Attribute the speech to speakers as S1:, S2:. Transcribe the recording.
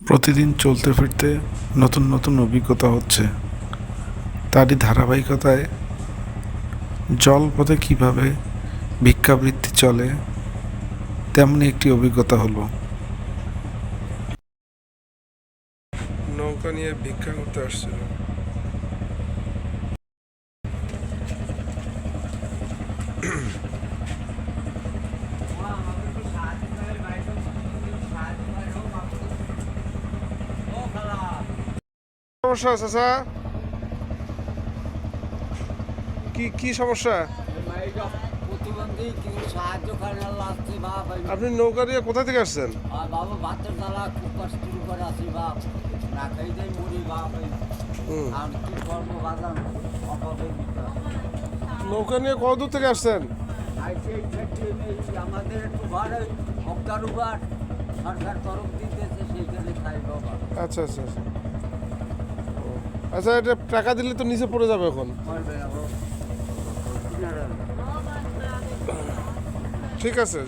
S1: প্রতিদিন চলতে ফিরতে নতুন নতুন অভিজ্ঞতা হচ্ছে। তারই ধারাবাহিকতায় জলপথে কীভাবে ভিক্ষাবৃত্তি চলে তেমনি একটি অভিজ্ঞতা হলো।
S2: নৌকা নিয়ে ভিক্ষা করতে আসছিল সমস্যা চাচা কি কি সমস্যা? আপনি নৌকা নিয়ে কোথা থেকে আসছেন?
S3: আছি
S2: নৌকা নিয়ে কত দূর থেকে আসছেন?
S3: আমাদের একটু উবার সরকার তরফ দিতেছে খাই বাবা
S2: আচ্ছা আচ্ছা আচ্ছা। আচ্ছা এটা টাকা দিলে তো নিচে পড়ে যাবে এখন। ঠিক আছে